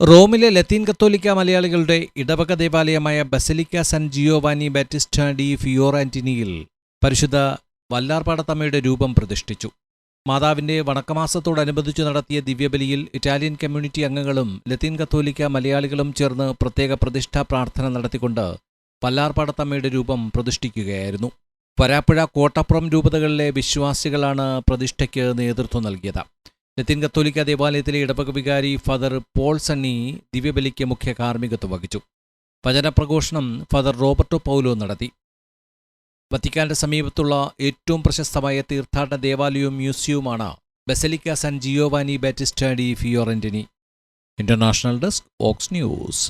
റോമിലെ ലത്തീൻ കത്തോലിക്ക മലയാളികളുടെ ഇടവക ദേവാലയമായ basilica San Giovanni Battista di ഫിയോറാന്റിനിയിൽ പരിശുദ്ധ വല്ലാർപാടത്തമ്മയുടെ രൂപം പ്രതിഷ്ഠിച്ചു. മാതാവിന്റെ വണക്കമാസത്തോടനുബന്ധിച്ചു നടത്തിയ ദിവ്യബലിയിൽ ഇറ്റാലിയൻ കമ്മ്യൂണിറ്റി അംഗങ്ങളും ലത്തീൻ കത്തോലിക്ക മലയാളികളും ചേർന്ന് പ്രത്യേക പ്രതിഷ്ഠാ പ്രാർത്ഥന നടത്തിക്കൊണ്ട് വല്ലാർപാടത്തമ്മയുടെ രൂപം പ്രതിഷ്ഠിക്കുകയായിരുന്നു. വരാപ്പുഴ കോട്ടപ്പുറം രൂപതകളിലെ വിശ്വാസികളാണ് പ്രതിഷ്ഠയ്ക്ക് നേതൃത്വം നൽകിയത്. ലത്തീൻ കത്തോലിക്ക ദേവാലയത്തിലെ ഇടവക വികാരി ഫാദർ പോൾ സണ്ണി ദിവ്യബലിക്ക് മുഖ്യ കാർമ്മികത്വം വഹിച്ചു. വചനപ്രഘോഷണം ഫാദർ റോബർട്ടോ പൗലോ നടത്തി. വത്തിക്കാന്റെ സമീപത്തുള്ള ഏറ്റവും പ്രശസ്തമായ തീർത്ഥാടന ദേവാലയവും മ്യൂസിയവുമാണ് basilica San Giovanni Battista di Fiorentini. International desk aux news.